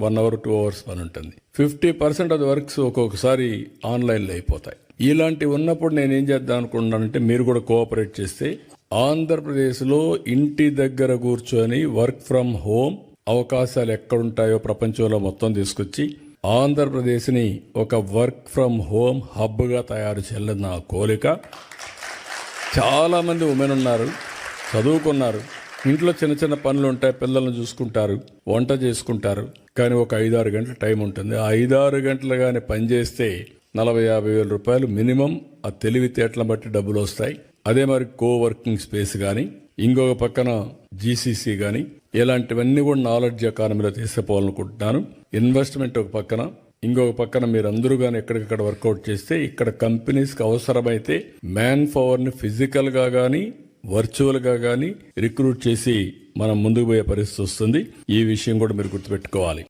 One hour two hours పని ఉంటుంది. Fifty percent of works ఒక్కొక్కసారి ఆన్లైన్లో అయిపోతాయి. ఇలాంటివి ఉన్నప్పుడు నేను ఏం చేద్దాం అనుకుంటున్నానంటే మీరు కూడా కోఆపరేట్ చేస్తే ఆంధ్రప్రదేశ్లో ఇంటి దగ్గర కూర్చొని వర్క్ ఫ్రమ్ హోమ్ అవకాశాలు ఎక్కడుంటాయో ప్రపంచంలో మొత్తం తీసుకొచ్చి ఆంధ్రప్రదేశ్ని ఒక వర్క్ ఫ్రమ్ హోమ్ హబ్గా తయారు చేయాలని నా కోరిక. చాలామంది ఉమెన్ ఉన్నారు చదువుకున్నారు ఇంట్లో చిన్న చిన్న పనులు ఉంటాయి పిల్లల్ని చూసుకుంటారు వంట చేసుకుంటారు కానీ ఒక ఐదారు గంటల టైం ఉంటుంది. ఆ ఐదారు గంటలు కానీ పనిచేస్తే నలభై యాభై వేల రూపాయలు మినిమం ఆ తెలివితేటలను బట్టి డబ్బులు వస్తాయి. అదే మరి కో వర్కింగ్ స్పేస్ కానీ ఇంకొక పక్కన జీసీసీ కానీ ఇలాంటివన్నీ కూడా నాలెడ్జ్ ఎకానమీలో తీసుకుపోవాలనుకుంటున్నాను ఇన్వెస్ట్మెంట్ ఒక పక్కన ఇంకొక పక్కన మీరు అందరూ కానీ ఎక్కడికక్కడ వర్కౌట్ చేస్తే ఇక్కడ కంపెనీస్కి అవసరమైతే మ్యాన్ పవర్ని ఫిజికల్గా కానీ వర్చువల్గా కానీ రిక్రూట్ చేసి మనం ముందుకు పోయే పరిస్థితి వస్తుంది. ఈ విషయం కూడా మీరు గుర్తుపెట్టుకోవాలి.